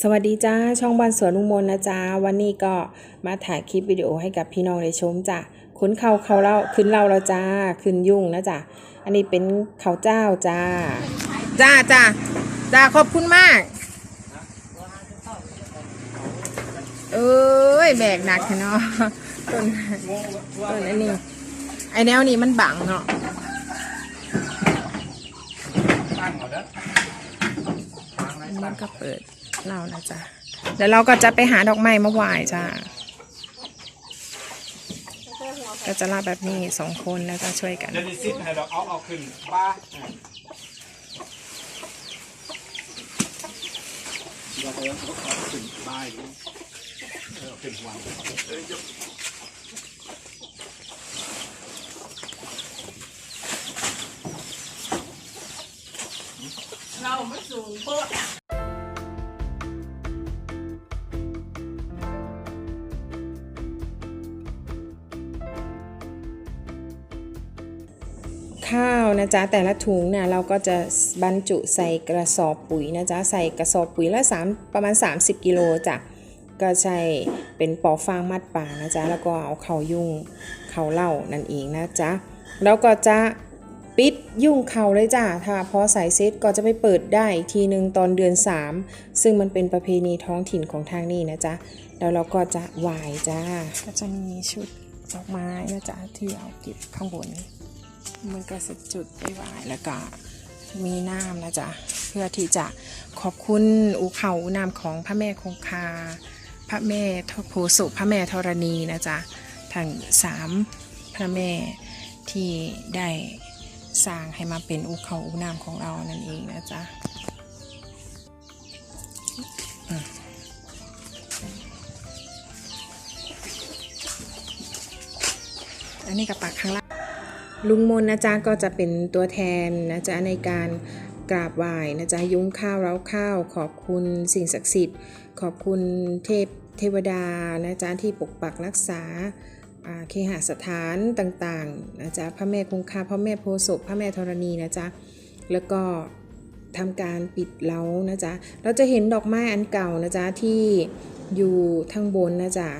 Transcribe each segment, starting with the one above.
สวัสดีจ้า ช่องบ้านสวนลุงมนนะจ้า วันนี้ก็มาถ่ายคลิปวิดีโอให้กับพี่น้องได้ชมจ้ะขุนเขาเขาเล่าขึ้นเล่าแล้วจ้าขึ้นยุ่งนะจ้ะอันนี้เป็นข้าวเจ้าจ้า จ้าจ้าจ้าขอบคุณมาก เอ้ยแบกหนักเนาะต้นต้นอันนี้ ไอแนวนี้มันบังเนาะตั้งหมดแล้วมันก็เปิด เล่านะจ้ะเดี๋ยวเราก็จะไปหาดอกไม้มาไหว้จ้าก็จะลาแบบนี้สองคนแล้วก็ช่วยกัน เดี๋ยวนี้ซิปให้เราเอาเอาขึ้นป้าเราไปเอาเอาขึ้นป้ายเอาขึ้นวาง ข้าวนะจ๊ะแต่ละถุงเนี่ยเราก็จะบรรจุใส่กระสอบปุ๋ยนะจ๊ะใส่กระสอบปุ๋ยละ3ประมาณ 30 กิโลจ้ะก็ใช้เป็นปอฟางมัดป่านะจ๊ะแล้วก็เอาเขายุ่งเขาเล่านั่นเองนะจ๊ะแล้วก็จะปิดยุ่งเขาเลยจ้ะถ้าพอใส่เซตก็จะไปเปิดได้อีกทีหนึ่งตอนเดือน 3 ซึ่งมันเป็นประเพณีท้องถิ่นของทางนี้นะจ๊ะแล้วเราก็จะวายจ้าก็จะมีชุดดอกไม้นะจ๊ะที่เอาเก็บข้างบน มันก็จะจุดไปไหวายแล้วก็มีน้ำนะจ๊ะเพื่อที่จะขอบคุณอูเขาอูนามของพระแม่คงคา พระแม่โพสุพระแม่ธรณีนะจ๊ะทั้งสามพระแม่ที่ได้สร้างให้มาเป็นอูเขาอูนามของเรานั่นเองนะจ๊ะอันนี้กับปากข้างล่าง ลุงมนนะจ๊ะก็จะเป็นตัวแทนนะจ๊ะในการกราบไหว้นะจ๊ะยุ้งข้าวเล้าข้าว ขอบคุณสิ่งศักดิ์สิทธิ์ ขอบคุณเทพเทวดานะจ๊ะที่ปกปักรักษาเคหสถานต่างๆนะจ๊ะพระแม่คงคาพระแม่โพศพพระแม่ธรณีนะจ๊ะแล้วก็ทำการปิดเล้านะจ๊ะเราจะเห็นดอกไม้อันเก่านะจ๊ะที่อยู่ทางบนนะจ๊ะ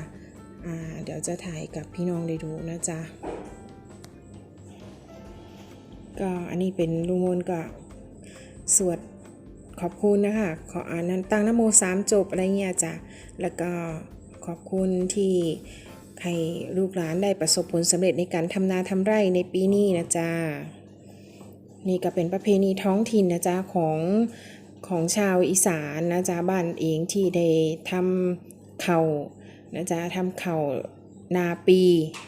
เดี๋ยวจะถ่ายกับพี่น้องได้ดูนะจ๊ะ ก็อันนี้เป็นลุงมนก็สวดขอบคุณนะคะ ขออ่านนั้นตั้งนโมสามจบอะไรเงี้ยจ้ะ แล้วก็ขอบคุณที่ให้ลูกหลานได้ประสบผลสำเร็จในการทำนาทำไร่ในปีนี้นะจ๊ะ นี่ก็เป็นประเพณีท้องถิ่นนะจ๊ะของของชาวอีสานนะจ๊ะบ้านเองที่ได้ทำเข่านะจ๊ะทำเข่านาปี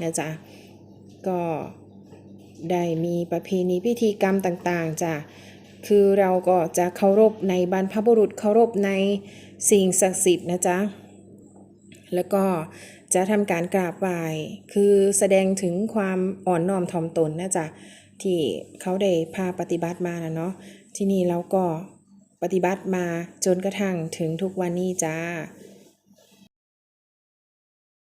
นะจ๊ะก็ ได้มีประเพณีพิธีกรรมต่างๆจ้ะคือเราก็จะเคารพในบรรพบุรุษเคารพในสิ่งศักดิ์สิทธิ์นะจ๊ะแล้วก็จะทำการกราบไหว้คือแสดงถึงความอ่อนน้อมถ่อมตนนะจ๊ะที่เขาได้พาปฏิบัติมานะเนาะที่นี่เราก็ปฏิบัติมาจนกระทั่งถึงทุกวันนี้จ้า